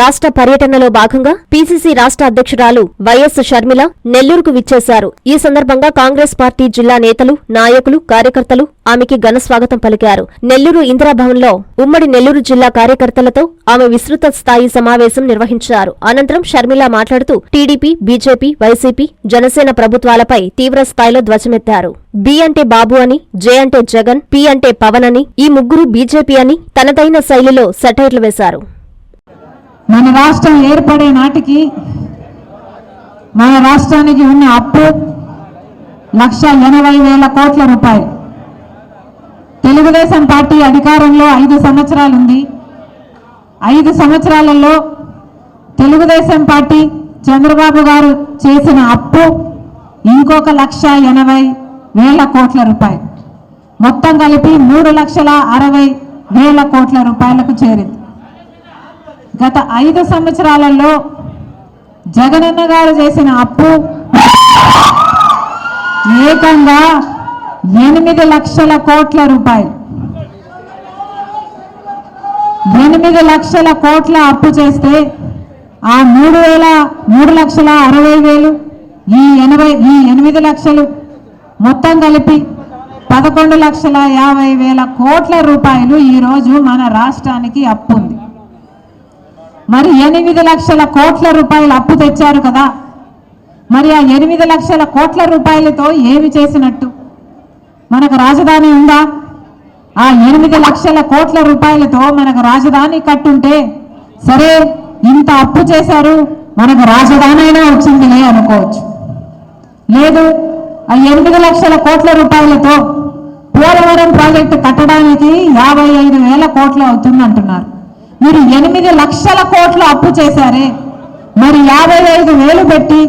రాష్ట్ర పర్యటనలో భాగంగా పీసీసీ రాష్ట్ర అధ్యక్షురాలు వైఎస్ షర్మిల నెల్లూరుకు విచ్చేశారు. ఈ సందర్భంగా కాంగ్రెస్ పార్టీ జిల్లా నేతలు నాయకులు కార్యకర్తలు ఆమెకి ఘన స్వాగతం పలికారు. నెల్లూరు ఇందిరాభవన్లో ఉమ్మడి నెల్లూరు జిల్లా కార్యకర్తలతో ఆమె విస్తృత స్థాయి సమావేశం నిర్వహించారు. అనంతరం షర్మిల మాట్లాడుతూ టీడీపీ బీజేపీ వైసీపీ జనసేన ప్రభుత్వాలపై తీవ్ర స్థాయిలో ధ్వజమెత్తారు. బి అంటే బాబు అని జే అంటే జగన్ పి అంటే పవన్ అని ఈ ముగ్గురు బీజేపీ అని తనదైన శైలిలో సెటైర్లు వేశారు. మన రాష్ట్రం ఏర్పడే నాటికి మన రాష్ట్రానికి ఉన్న అప్పు లక్ష ఎనభై వేల కోట్ల రూపాయలు. తెలుగుదేశం పార్టీ అధికారంలో ఐదు సంవత్సరాలు ఉంది ఐదు సంవత్సరాలలో తెలుగుదేశం పార్టీ చంద్రబాబు గారు చేసిన అప్పు ఇంకొక లక్ష ఎనభై వేల కోట్ల రూపాయలు. మొత్తం కలిపి మూడు లక్షల అరవై వేల కోట్ల రూపాయలకు చేరింది. గత ఐదు సంవత్సరాలలో జగనన్న గారు చేసిన అప్పు ఏకంగా ఎనిమిది లక్షల కోట్ల రూపాయలు. ఎనిమిది లక్షల కోట్ల అప్పు చేస్తే ఆ మూడు వేల మూడు లక్షల అరవై వేలు ఈ ఎనభై ఈ ఎనిమిది లక్షలు మొత్తం కలిపి పదకొండు లక్షల యాభై వేల కోట్ల రూపాయలు ఈరోజు మన రాష్ట్రానికి అప్పు ఉంది. మరి ఎనిమిది లక్షల కోట్ల రూపాయలు అప్పు తెచ్చారు కదా. మరి ఆ ఎనిమిది లక్షల కోట్ల రూపాయలతో ఏమి చేసినట్టు? మనకు రాజధాని ఉందా? ఆ ఎనిమిది లక్షల కోట్ల రూపాయలతో మనకు రాజధాని కట్టుంటే సరే ఇంత అప్పు చేశారు మనకు రాజధాని అయినా వచ్చిందిలే అనుకోవచ్చు. లేదు ఆ ఎనిమిది లక్షల కోట్ల రూపాయలతో పోలవరం ప్రాజెక్టు కట్టడానికి యాభై ఐదు వేల కోట్లు అవుతుందంటున్నారు. మీరు ఎనిమిది లక్షల కోట్లు అప్పు చేశారే. మరి యాభై ఐదు వేలు పెట్టి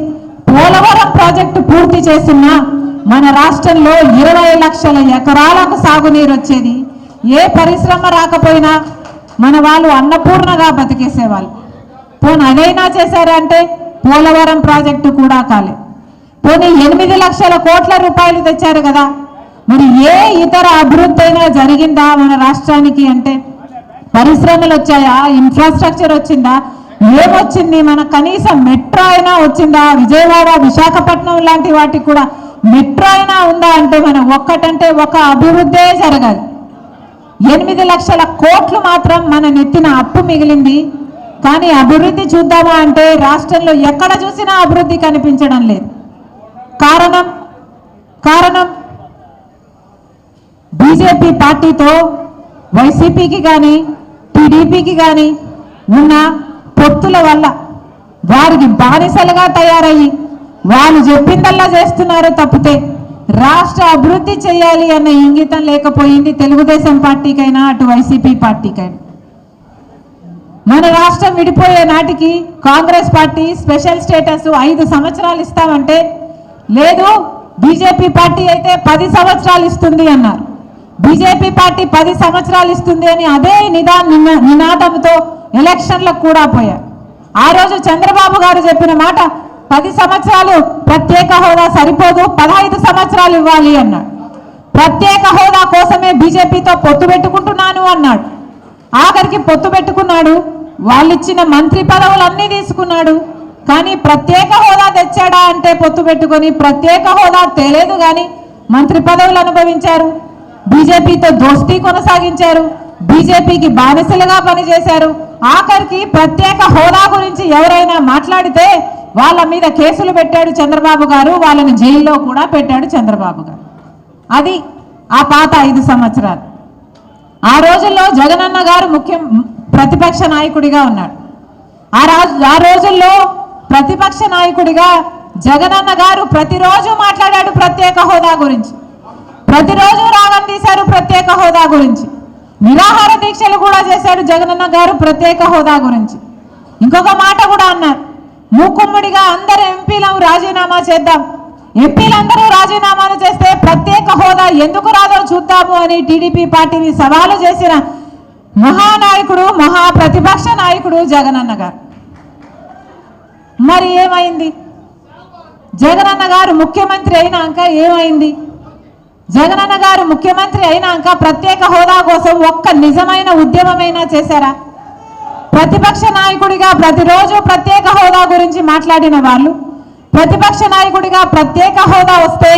పోలవరం ప్రాజెక్టు పూర్తి చేస్తున్నా మన రాష్ట్రంలో ఇరవై లక్షల ఎకరాలకు సాగునీరు వచ్చేది. ఏ పరిశ్రమ రాకపోయినా మన వాళ్ళు అన్నపూర్ణగా బతికేసేవాళ్ళు. పోనీ అదైనా చేశారంటే పోలవరం ప్రాజెక్టు కూడా కాలే. పోనీ ఎనిమిది లక్షల కోట్ల రూపాయలు తెచ్చారు కదా. మరి ఏ ఇతర అభివృద్ధి అయినా జరిగిందా మన రాష్ట్రానికి అంటే? పరిశ్రమలు వచ్చాయా? ఇన్ఫ్రాస్ట్రక్చర్ వచ్చిందా? ఏమొచ్చింది? మన కనీసం మెట్రో అయినా వచ్చిందా? విజయవాడ విశాఖపట్నం లాంటి వాటికి కూడా మెట్రో అయినా ఉందా అంటే మనం ఒక్కటంటే ఒక అభివృద్ధే జరగాలి. ఎనిమిది లక్షల కోట్లు మాత్రం మన నెత్తిన అప్పు మిగిలింది. కానీ అభివృద్ధి చూద్దామా అంటే రాష్ట్రంలో ఎక్కడ చూసినా అభివృద్ధి కనిపించడం లేదు. కారణం? కారణం? బీజేపీ పార్టీతో వైసీపీకి కానీ టీడీపీకి కానీ ఉన్న పొత్తుల వల్ల వారికి బానిసలుగా తయారయ్యి వాళ్ళు చెప్పిందల్లా చేస్తున్నారు తప్పితే రాష్ట్ర అభివృద్ధి చేయాలి అన్న ఇంగితం లేకపోయింది తెలుగుదేశం పార్టీకైనా అటు వైసీపీ పార్టీకైనా. మన రాష్ట్రం విడిపోయే నాటికి కాంగ్రెస్ పార్టీ స్పెషల్ స్టేటస్ ఐదు సంవత్సరాలు ఇస్తామంటే లేదు బీజేపీ పార్టీ అయితే పది సంవత్సరాలు ఇస్తుంది అన్నారు. బీజేపీ పార్టీ పది సంవత్సరాలు ఇస్తుంది అని అదే నిదా నినాదంతో ఎలక్షన్లకు కూడా పోయారు. ఆ రోజు చంద్రబాబు గారు చెప్పిన మాట పది సంవత్సరాలు ప్రత్యేక హోదా సరిపోదు పదహైదు సంవత్సరాలు ఇవ్వాలి అన్నాడు. ప్రత్యేక హోదా కోసమే బీజేపీతో పొత్తు పెట్టుకుంటున్నాను అన్నాడు. ఆఖరికి పొత్తు పెట్టుకున్నాడు. వాళ్ళిచ్చిన మంత్రి పదవులన్నీ తీసుకున్నాడు. కానీ ప్రత్యేక హోదా తెచ్చాడా అంటే పొత్తు పెట్టుకొని ప్రత్యేక హోదా తెలియదు కానీ మంత్రి పదవులు అనుభవించారు. బీజేపీతో దోస్తీ కొనసాగించారు. బీజేపీకి బానిసలుగా పనిచేశారు. ఆఖరికి ప్రత్యేక హోదా గురించి ఎవరైనా మాట్లాడితే వాళ్ళ మీద కేసులు పెట్టాడు చంద్రబాబు గారు వాళ్ళని జైల్లో కూడా పెట్టాడు చంద్రబాబు గారు. అది ఆ పాత ఐదు సంవత్సరాలు. ఆ రోజుల్లో జగనన్న గారు ముఖ్యం ప్రతిపక్ష నాయకుడిగా ఉన్నాడు. ఆ రాజు ఆ రోజుల్లో ప్రతిపక్ష నాయకుడిగా జగనన్న గారు ప్రతిరోజు మాట్లాడాడు ప్రత్యేక హోదా గురించి. ప్రతిరోజు రాగం తీశారు ప్రత్యేక హోదా గురించి. నిరాహార దీక్షలు కూడా చేశారు జగనన్న గారు ప్రత్యేక హోదా గురించి. ఇంకొక మాట కూడా అన్నారు. మూకుమ్మడిగా అందరు ఎంపీలం రాజీనామా చేద్దాం. ఎంపీలందరూ రాజీనామాలు చేస్తే ప్రత్యేక హోదా ఎందుకు రాదో చూద్దాము అని టీడీపీ పార్టీని సవాలు చేసిన మహానాయకుడు మహా ప్రతిపక్ష నాయకుడు జగనన్న గారు. మరి ఏమైంది? జగనన్న గారు ముఖ్యమంత్రి అయినాక ఏమైంది? జగనన్న గారు ముఖ్యమంత్రి అయినాక ప్రత్యేక హోదా కోసం ఒక్క నిజమైన ఉద్యమమైనా చేశారా? ప్రతిపక్ష నాయకుడిగా ప్రతిరోజు ప్రత్యేక హోదా గురించి మాట్లాడిన వాళ్ళు ప్రతిపక్ష నాయకుడిగా ప్రత్యేక హోదా వస్తే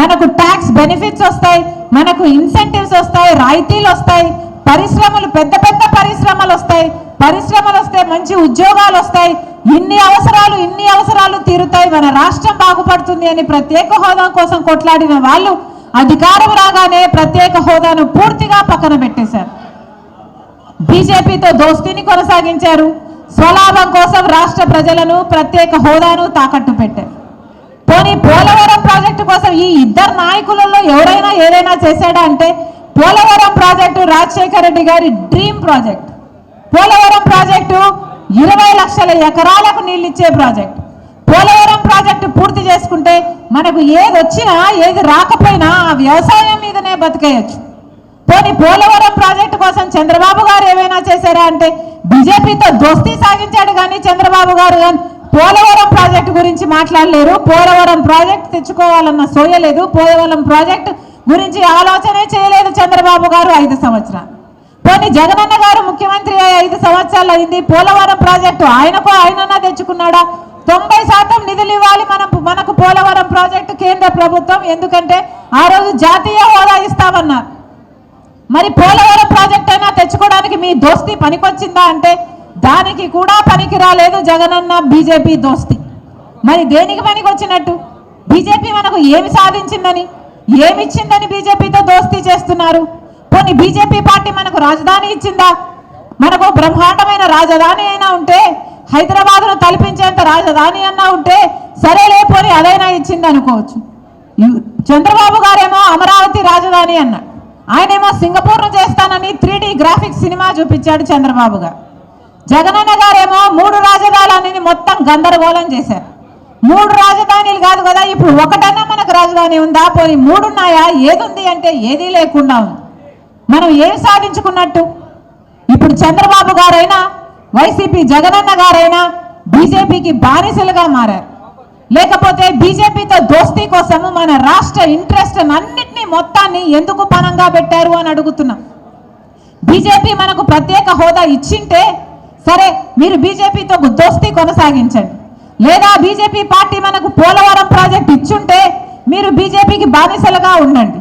మనకు ట్యాక్స్ బెనిఫిట్స్ వస్తాయి మనకు ఇన్సెంటివ్స్ వస్తాయి రాయితీలు వస్తాయి పరిశ్రమలు పెద్ద పెద్ద పరిశ్రమలు వస్తాయి పరిశ్రమలు వస్తే మంచి ఉద్యోగాలు వస్తాయి ఇన్ని అవసరాలు ఇన్ని అవసరాలు తీరుతాయి మన రాష్ట్రం బాగుపడుతుంది అని ప్రత్యేక హోదా కోసం కొట్లాడిన వాళ్ళు అధికారం రాగానే ప్రత్యేక హోదాను పూర్తిగా పక్కన పెట్టేశారు. బీజేపీతో దోస్తీని కొనసాగించారు. స్వలాభం కోసం రాష్ట్ర ప్రజలను ప్రత్యేక హోదాను తాకట్టు పెట్టారు. పోనీ పోలవరం ప్రాజెక్టు కోసం ఈ ఇద్దరు నాయకులలో ఎవరైనా ఏదైనా చేశాడా అంటే పోలవరం ప్రాజెక్టు రాజశేఖర రెడ్డి గారి డ్రీమ్ ప్రాజెక్ట్. పోలవరం ప్రాజెక్టు ఇరవై లక్షల ఎకరాలకు నీళ్ళిచ్చే ప్రాజెక్ట్. పోలవరం ప్రాజెక్టు పూర్తి చేసుకుంటే మనకు ఏది వచ్చినా ఏది రాకపోయినా ఆ వ్యవసాయం మీదనే బతికేయచ్చు. పోనీ పోలవరం ప్రాజెక్టు కోసం చంద్రబాబు గారు ఏమైనా చేశారా అంటే బీజేపీతో దోస్తీ సాగించాడు కానీ చంద్రబాబు గారు కానీ పోలవరం ప్రాజెక్టు గురించి మాట్లాడలేరు. పోలవరం ప్రాజెక్టు తెచ్చుకోవాలన్న సోయలేదు పోలవరం ప్రాజెక్టు గురించి ఆలోచనే చేయలేదు చంద్రబాబు గారు ఐదు సంవత్సరాలు. పోనీ జగనన్న గారు ముఖ్యమంత్రి అయ్యి ఐదు సంవత్సరాలు అయింది. పోలవరం ప్రాజెక్టు ఆయనకు ఆయనన్నా తెచ్చుకున్నాడా? తొంభై శాతం నిధులు ఇవ్వాలి మనం మనకు పోలవరం ప్రాజెక్టు కేంద్ర ప్రభుత్వం. ఎందుకంటే ఆ రోజు జాతీయ హోదా ఇస్తామన్నారు మరి పోలవరం ప్రాజెక్ట్ అయినా తెచ్చుకోవడానికి మీ దోస్తి పనికొచ్చిందా అంటే దానికి కూడా పనికి రాలేదు జగనన్న బీజేపీ దోస్తి. మరి దేనికి పనికొచ్చినట్టు బీజేపీ మనకు ఏమి సాధించిందని ఏమిచ్చిందని బీజేపీతో దోస్తీ చేస్తున్నారు? కొన్ని బీజేపీ పార్టీ మనకు రాజధాని ఇచ్చిందా? మనకు బ్రహ్మాండమైన రాజధాని అయినా ఉంటే హైదరాబాద్ను తలపించేంత రాజధాని అన్నా ఉంటే సరేలే పోని అదైనా ఇచ్చింది అనుకోవచ్చు చంద్రబాబు గారేమో అమరావతి రాజధాని అన్నాడు ఆయనేమో సింగపూర్ను చేస్తానని త్రీ గ్రాఫిక్స్ సినిమా చూపించాడు చంద్రబాబు గారు. జగనన్న గారేమో మూడు రాజధానులని మొత్తం గందరగోళం చేశారు. మూడు రాజధానులు కాదు కదా ఇప్పుడు ఒకటన్నా మనకు రాజధాని ఉందా? పోనీ మూడున్నాయా? ఏదుంది ఏది ఉంది అంటే ఏదీ లేకుండా ఉంది. మనం ఏం సాధించుకున్నట్టు? ఇప్పుడు చంద్రబాబు గారైనా వైసీపీ జగనన్న గారైనా బీజేపీకి బానిసలుగా మారారు. లేకపోతే బీజేపీతో దోస్తీ కోసము మన రాష్ట్ర ఇంట్రెస్ట్ అన్నిటినీ మొత్తాన్ని ఎందుకు పనంగా పెట్టారు అని అడుగుతున్నాం. బీజేపీ మనకు ప్రత్యేక హోదా ఇచ్చింటే సరే మీరు బీజేపీతో దోస్తీ కొనసాగించండి. లేదా బీజేపీ పార్టీ మనకు పోలవరం ప్రాజెక్ట్ ఇచ్చుంటే మీరు బీజేపీకి బానిసలుగా ఉండండి.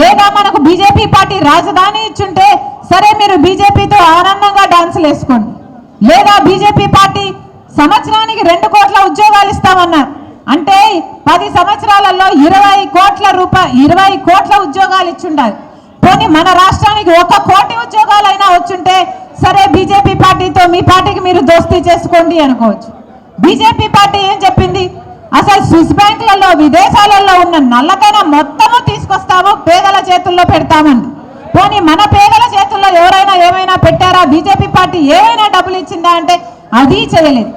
లేదా మనకు బీజేపీ పార్టీ రాజధాని ఇచ్చుంటే సరే మీరు బీజేపీతో ఆనందంగా డాన్సులు వేసుకోండి. లేదా బీజేపీ పార్టీ సంవత్సరానికి రెండు కోట్ల ఉద్యోగాలు ఇస్తామన్నారు. అంటే పది సంవత్సరాలలో ఇరవై కోట్ల రూపాయ ఇరవై కోట్ల ఉద్యోగాలు ఇచ్చుండాలి పోనీ మన రాష్ట్రానికి ఒక కోటి ఉద్యోగాలైనా వచ్చుంటే సరే బీజేపీ పార్టీతో మీ పార్టీకి మీరు దోస్తీ చేసుకోండి అనుకోవచ్చు. బీజేపీ పార్టీ ఏం చెప్పింది? అసలు స్విస్ బ్యాంకులలో విదేశాలలో ఉన్న నల్లకైనా మొత్తము తీసుకొస్తాము పేదల చేతుల్లో పెడతామండి పోనీ మన పేదల చేతుల్లో ఎవరైనా ఏమైనా పెట్టారా? బీజేపీ పార్టీ ఏమైనా డబ్బులు ఇచ్చిందా అంటే అది చేయలేదు.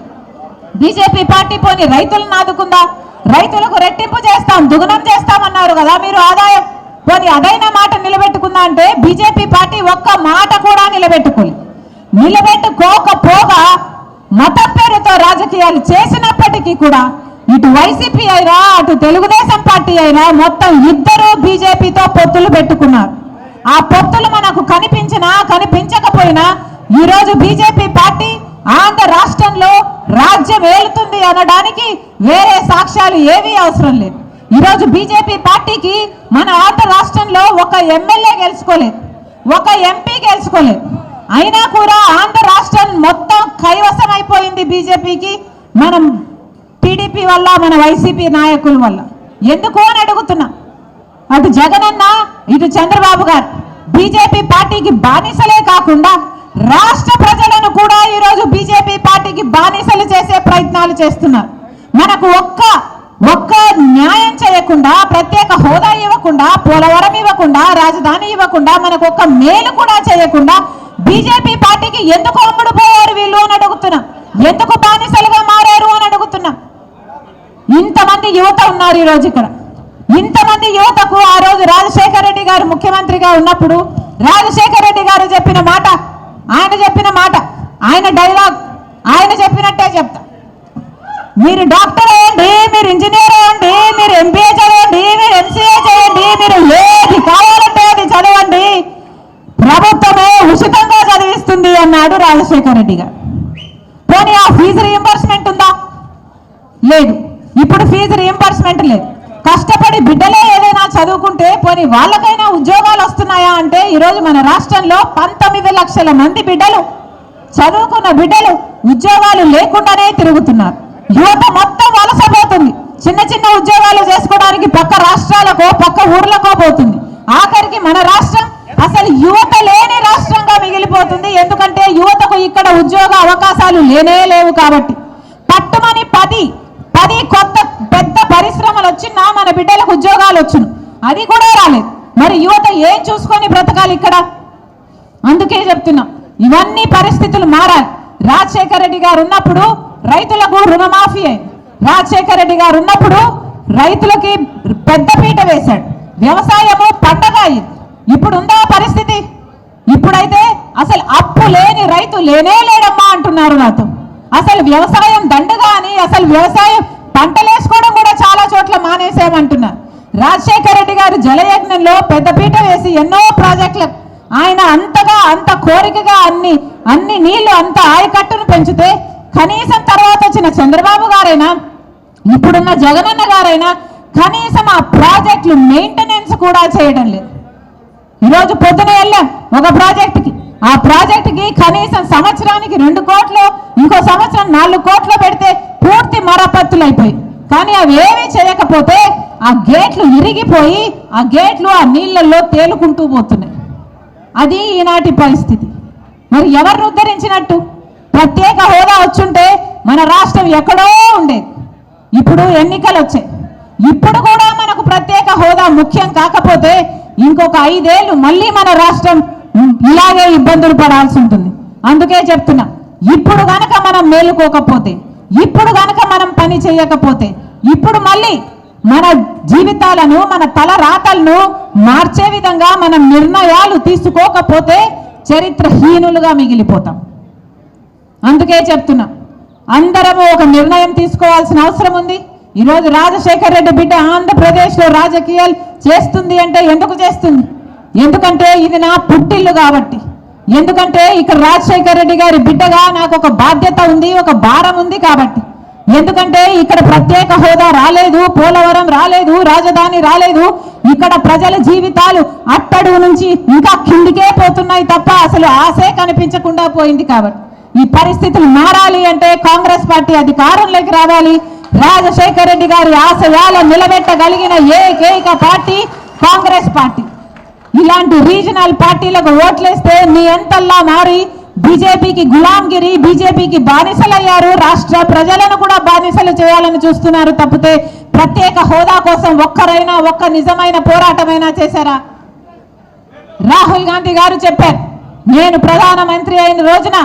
బీజేపీ పార్టీ పోని రైతులను ఆదుకుందా? రైతులకు రెట్టింపు చేస్తాం దుగుణం చేస్తామన్నారు కదా మీరు ఆదాయం. పోని అదైన మాట నిలబెట్టుకుందా అంటే బీజేపీ పార్టీ ఒక్క మాట కూడా నిలబెట్టుకోలేదు. నిలబెట్టుకోకపోగా మతం పేరుతో రాజకీయాలు చేసినప్పటికీ కూడా ఇటు వైసీపీ అయినా అటు తెలుగుదేశం పార్టీ అయినా మొత్తం ఇద్దరు బీజేపీతో పొత్తులు పెట్టుకున్నారు. ఆ పొత్తులు మనకు కనిపించినా కనిపించకపోయినా ఈరోజు బీజేపీ పార్టీ ఆంధ్ర రాష్ట్రంలో రాజ్యం ఏలుతుంది అనడానికి వేరే సాక్ష్యాలు ఏవీ అవసరం లేదు. ఈరోజు బీజేపీ పార్టీకి మన ఆంధ్ర రాష్ట్రంలో ఒక ఎమ్మెల్యే గెలుచుకోలేదు. ఒక ఎంపీ గెలుచుకోలేదు. అయినా కూడా ఆంధ్ర రాష్ట్రం మొత్తం కైవసం అయిపోయింది బీజేపీకి మనం టీడీపీ వల్ల మన వైసీపీ నాయకుల వల్ల. ఎందుకు అని అడుగుతున్నా. అటు జగనన్న ఇటు చంద్రబాబు గారు బీజేపీ పార్టీకి బానిసలే కాకుండా రాష్ట్ర ప్రజలను కూడా ఈరోజు బీజేపీ పార్టీకి బానిసలు చేసే ప్రయత్నాలు చేస్తున్నారు. మనకు ఒక్క ఒక్క న్యాయం చేయకుండా ప్రత్యేక హోదా ఇవ్వకుండా పోలవరం ఇవ్వకుండా రాజధాని ఇవ్వకుండా మనకు ఒక్క మేలు కూడా చేయకుండా బీజేపీ పార్టీకి ఎందుకు అమ్ముడు పోయారు వీళ్ళు అని అడుగుతున్నాం. ఎందుకు బానిసలుగా మారారు అని అడుగుతున్నాం. ఇంతమంది యువత ఉన్నారు ఈ ఇక్కడ. ఇంతమంది యువతకు ఆ రోజు రాజశేఖర రెడ్డి గారు ముఖ్యమంత్రిగా ఉన్నప్పుడు రాజశేఖర రెడ్డి గారు చెప్పిన మాట ఆయన చెప్పిన మాట ఆయన డైలాగ్ ఆయన చెప్పినట్టే చెప్తా. మీరు డాక్టర్ అయ్యండి మీరు ఇంజనీర్ అయ్యండి మీరు ఎంబీఏ చదవండి మీరు ఎంసీఏ చేయండి మీరు ఏది కావాలంటే అది చదవండి. ప్రభుత్వమే ఉచితంగా చదివిస్తుంది అన్నాడు రాజశేఖర రెడ్డి గారు. పోనీ ఆ ఫీజు రియంబర్స్మెంట్ ఉందా? లేదు. ఇప్పుడు ఫీజు రియంబర్స్మెంట్ లేదు. చదువుకుంటే పోనీ వాళ్ళకైనా ఉద్యోగాలు వస్తున్నాయా అంటే ఈరోజు మన రాష్ట్రంలో పంతొమ్మిది లక్షల మంది బిడ్డలు చదువుకున్న బిడ్డలు ఉద్యోగాలు లేకుండానే తిరుగుతున్నారు. యువత మొత్తం వలసపోతుంది. చిన్న చిన్న ఉద్యోగాలు చేసుకోవడానికి పక్క రాష్ట్రాలకో పక్క ఊర్లకో పోతుంది. ఆఖరికి మన రాష్ట్రం అసలు యువత లేని రాష్ట్రంగా మిగిలిపోతుంది. ఎందుకంటే యువతకు ఇక్కడ ఉద్యోగ అవకాశాలు లేనే లేవు కాబట్టి. పట్టుమని పది పది కొత్త పెద్ద పరిశ్రమలు వచ్చినా మన బిడ్డలకు ఉద్యోగాలు వచ్చును. అది కూడా రాలేదు మరి యువత ఏం చూసుకొని బ్రతకాలి ఇక్కడ? అందుకే చెప్తున్నా. ఇవన్నీ పరిస్థితులు మారాలి రాజశేఖర రెడ్డి గారు ఉన్నప్పుడు రైతులకు రుణమాఫీ అయింది. రాజశేఖర రెడ్డి గారు ఉన్నప్పుడు రైతులకి పెద్దపీట వేశాడు. వ్యవసాయము పండగ అయింది. ఇప్పుడు ఉందా పరిస్థితి? ఇప్పుడైతే అసలు అప్పు లేని రైతు లేనే లేడమ్మా అంటున్నారు నాతో. అసలు వ్యవసాయం దండగా అని అసలు వ్యవసాయం పంటలేసుకోవడం కూడా చాలా చోట్ల మానేసామంటున్నారు రాజశేఖర రెడ్డి గారు జలయజ్ఞంలో పెద్దపీట వేసి ఎన్నో ప్రాజెక్టులు ఆయన అంతగా అంత కోరికగా అన్ని అన్ని నీళ్ళు అంత ఆయకట్టును పెంచితే కనీసం తర్వాత వచ్చిన చంద్రబాబు గారైనా ఇప్పుడున్న జగనన్న గారైనా కనీసం ఆ ప్రాజెక్టులు మెయింటెనెన్స్ కూడా చేయడం లేదు. ఈరోజు పొద్దున వెళ్ళాం ఒక ప్రాజెక్టుకి. ఆ ప్రాజెక్టుకి కనీసం సంవత్సరానికి రెండు కోట్లు ఇంకో సంవత్సరం నాలుగు కోట్లు పెడితే పూర్తి మరపత్తులు అయిపోయి కానీ అవి ఏమీ చేయకపోతే ఆ గేట్లు ఇరిగిపోయి ఆ గేట్లు ఆ నీళ్ళల్లో తేలుకుంటూ పోతున్నాయి. అది ఈనాటి పరిస్థితి. మరి ఎవరిని ఉద్ధరించినట్టు ప్రత్యేక హోదా వచ్చుంటే మన రాష్ట్రం ఎక్కడో ఉండేది. ఇప్పుడు ఎన్నికలు వచ్చాయి ఇప్పుడు కూడా మనకు ప్రత్యేక హోదా ముఖ్యం కాకపోతే ఇంకొక ఐదేళ్ళు మళ్ళీ మన రాష్ట్రం ఇలాగే ఇబ్బందులు పడాల్సి ఉంటుంది. అందుకే చెప్తున్నా ఇప్పుడు కనుక మనం మేలుకోకపోతే ఇప్పుడు కనుక మనం పని చేయకపోతే ఇప్పుడు మళ్ళీ మన జీవితాలను మన తల రాతలను మార్చే విధంగా మనం నిర్ణయాలు తీసుకోకపోతే చరిత్రహీనులుగా మిగిలిపోతాం. అందుకే చెప్తున్నా అందరము ఒక నిర్ణయం తీసుకోవాల్సిన అవసరం ఉంది. ఈరోజు రాజశేఖర్ రెడ్డి బిడ్డ ఆంధ్రప్రదేశ్లో రాజకీయాలు చేస్తుంది అంటే ఎందుకు చేస్తుంది? ఎందుకంటే ఇది నా పుట్టిల్లు కాబట్టి. ఎందుకంటే ఇక్కడ రాజశేఖర్ రెడ్డి గారి బిడ్డగా నాకు ఒక బాధ్యత ఉంది ఒక భారం ఉంది కాబట్టి. ఎందుకంటే ఇక్కడ ప్రత్యేక హోదా రాలేదు పోలవరం రాలేదు రాజధాని రాలేదు. ఇక్కడ ప్రజల జీవితాలు అట్టడుగు నుంచి ఇంకా కిందికే పోతున్నాయి తప్ప అసలు ఆశే కనిపించకుండా పోయింది కాబట్టి. ఈ పరిస్థితులు మారాలి అంటే కాంగ్రెస్ పార్టీ అధికారంలోకి రావాలి. రాజశేఖర రెడ్డి గారి ఆశయాలు నిలబెట్టగలిగిన ఏకైక పార్టీ కాంగ్రెస్ ఇలాంటి రీజనల్ పార్టీలకు ఓట్లేస్తే నీ ఎంతల్లా మారి బీజేపీకి గులాంగిరి బీజేపీకి బానిసలయ్యారు. రాష్ట్ర ప్రజలను కూడా బానిసలు చేయాలని చూస్తున్నారు. తప్పితే ప్రత్యేక హోదా కోసం ఒక్కరైనా ఒక్క నిజమైన పోరాటమైనా చేశారా? రాహుల్ గాంధీ గారు చెప్పారు నేను ప్రధానమంత్రి అయిన రోజున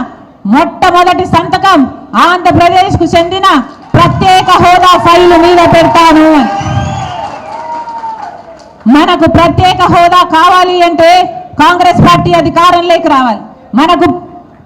మొట్టమొదటి సంతకం ఆంధ్రప్రదేశ్కు చెందిన ప్రత్యేక హోదా ఫైలు మీద పెడతాను. అని మనకు ప్రత్యేక హోదా కావాలి అంటే కాంగ్రెస్ పార్టీ అధికారంలోకి రావాలి. మనకు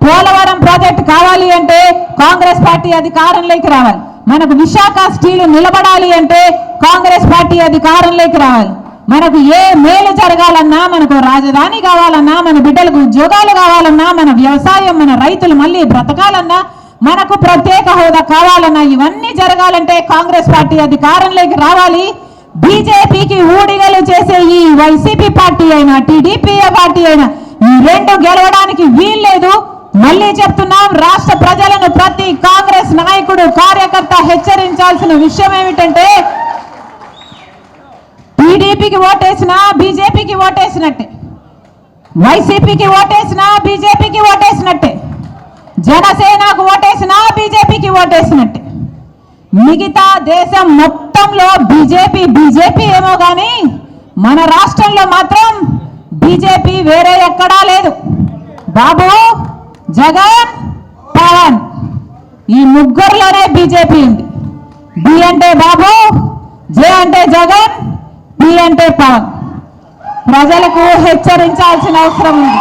పోలవరం ప్రాజెక్ట్ కావాలి అంటే కాంగ్రెస్ పార్టీ అధికారంలోకి రావాలి. మనకు విశాఖ స్టీల్ నిలబడాలి అంటే కాంగ్రెస్ పార్టీ అధికారంలోకి రావాలి. మనకు ఏ మేలు జరగాలన్నా మనకు రాజధాని కావాలన్నా మన బిడ్డలకు ఉద్యోగాలు కావాలన్నా మన వ్యవసాయం మన రైతులు మళ్ళీ బ్రతకాలన్నా మనకు ప్రత్యేక హోదా కావాలన్నా ఇవన్నీ జరగాలంటే కాంగ్రెస్ పార్టీ అధికారంలోకి రావాలి. బీజేపీకి ఊడిగలు చేసే ఈ వైసీపీ పార్టీ అయినా టీడీపీ పార్టీ అయినా ఈ రెండు గెలవడానికి వీల్లేదు. మళ్ళీ చెప్తున్నాం రాష్ట్ర ప్రజలను ప్రతి కాంగ్రెస్ నాయకుడు కార్యకర్త హెచ్చరించాల్సిన విషయం ఏమిటంటే టీడీపీకి ఓటేసినా బీజేపీకి ఓటేసినట్టే. వైసీపీకి ఓటేసినా బీజేపీకి ఓటేసినట్టే. జనసేనకు ఓటేసినా బీజేపీకి ఓటేసినట్టే. మిగతా దేశం మొత్తంలో బీజేపీ బీజేపీ ఏమో కానీ మన రాష్ట్రంలో మాత్రం బీజేపీ వేరే ఎక్కడా లేదు. బాబు జగన్ పవన్ ఈ ముగ్గురులోనే బీజేపీ ఉంది. బి అంటే బాబు జే అంటే జగన్ పి అంటే పవన్. ప్రజలకు హెచ్చరించాల్సిన అవసరం ఉంది.